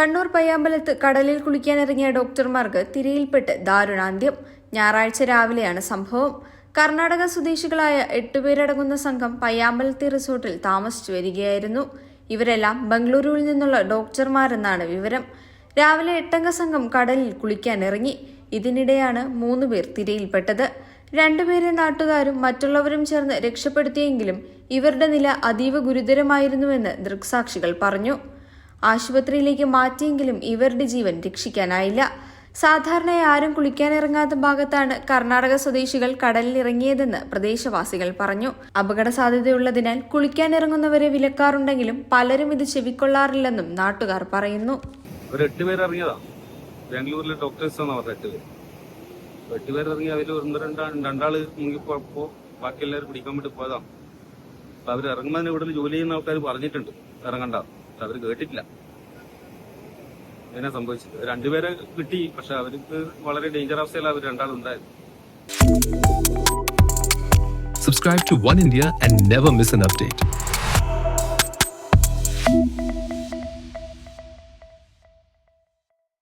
കണ്ണൂർ പയ്യാമ്പലത്ത് കടലിൽ കുളിക്കാനിറങ്ങിയ ഡോക്ടർമാർക്ക് തിരയിൽപ്പെട്ട് ദാരുണാന്ത്യം. ഞായറാഴ്ച രാവിലെയാണ് സംഭവം. കർണാടക സ്വദേശികളായ എട്ടുപേരടങ്ങുന്ന സംഘം പയ്യാമ്പലത്തെ റിസോർട്ടിൽ താമസിച്ചു വരികയായിരുന്നു. ഇവരെല്ലാം ബംഗളൂരുവിൽ നിന്നുള്ള ഡോക്ടർമാരെന്നാണ് വിവരം. രാവിലെ എട്ടംഗ സംഘം കടലിൽ കുളിക്കാനിറങ്ങി. ഇതിനിടെയാണ് മൂന്ന് പേർ തിരയിൽപ്പെട്ടത്. രണ്ടുപേരെ നാട്ടുകാരും മറ്റുള്ളവരും ചേർന്ന് രക്ഷപ്പെടുത്തിയെങ്കിലും ഇവരുടെ നില അതീവ ഗുരുതരമായിരുന്നുവെന്ന് ദൃക്സാക്ഷികൾ പറഞ്ഞു. ആശുപത്രിയിലേക്ക് മാറ്റിയെങ്കിലും ഇവരുടെ ജീവൻ രക്ഷിക്കാനായില്ല. സാധാരണയായി ആരും കുളിക്കാനിറങ്ങാത്ത ഭാഗത്താണ് കർണാടക സ്വദേശികൾ കടലിൽ ഇറങ്ങിയതെന്ന് പ്രദേശവാസികൾ പറഞ്ഞു. അപകട സാധ്യതയുള്ളതിനാൽ കുളിക്കാനിറങ്ങുന്നവരെ വിലക്കാറുണ്ടെങ്കിലും പലരും ഇത് ചെവിക്കൊള്ളാറില്ലെന്നും നാട്ടുകാർ പറയുന്നു. ഒരു എട്ട് പേര് ഇറങ്ങിയതാ ബാംഗ്ലൂരിലെ ഡോക്ടേഴ്സ് ആണ് പറഞ്ഞത് എട്ട് പേര്. അപ്പൊ എട്ട് പേര് ഇറങ്ങി അവർ ഒന്ന് രണ്ടാ രണ്ടാൾ ബാക്കി എല്ലാവരും പിടിക്കാൻ വേണ്ടി പോയതാ. അപ്പൊ അവർ ഇറങ്ങുന്നതിന് ഇവിടെ ജോലി ചെയ്യുന്ന ആൾക്കാർ പറഞ്ഞിട്ടുണ്ട്. ഇറങ്ങണ്ട. പക്ഷെ അവർ കേട്ടിട്ടില്ല. അങ്ങനെ സംഭവിച്ചത്. രണ്ടുപേരെ കിട്ടി പക്ഷെ അവർക്ക് വളരെ ഡേഞ്ചർ അവസ്ഥയിലാണ് അവർ രണ്ടാളുണ്ടായത്. Subscribe to One India and never miss an update.